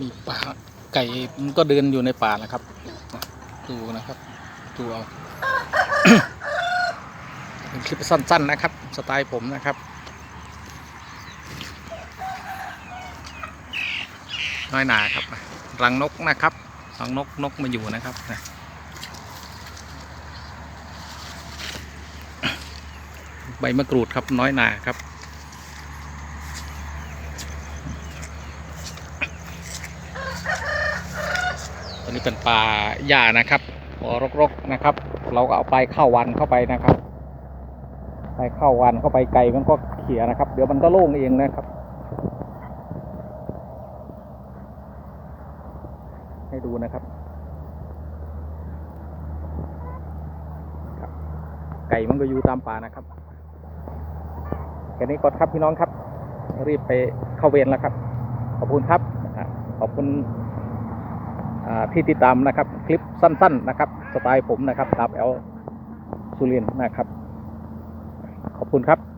มีป่าไก่มันก็เดินอยู่ในป่านะครับ ดูนะครับ ดูเอา เป็นคลิปสั้นๆนะครับ สไตล์ผมนะครับน้อยหนาครับรังนกนะครับรังนกนกมาอยู่นะครับนะใบมะกรูดครับน้อยหนาครับ นี้เป็นป่าหญ้านะครับรกๆนะครับ เราก็เอาไปเข้าวันเข้าไปนะครับ ไปเข้าวันเข้าไปไก่มันก็เขี่ยนะครับ เดี๋ยวมันก็โล่งเองนะครับ ให้ดูนะครับ ไก่มันก็อยู่ตามป่านะครับแค่นี้ก่อนครับพี่น้องครับ รีบไปเข้าเวรแล้วครับ ขอบคุณครับขอบคุณ ที่ติดตามนะครับ คลิปสั้น ๆ นะครับ สไตล์ผมนะครับตาบแอลสุรินนะครับ ขอบคุณครับ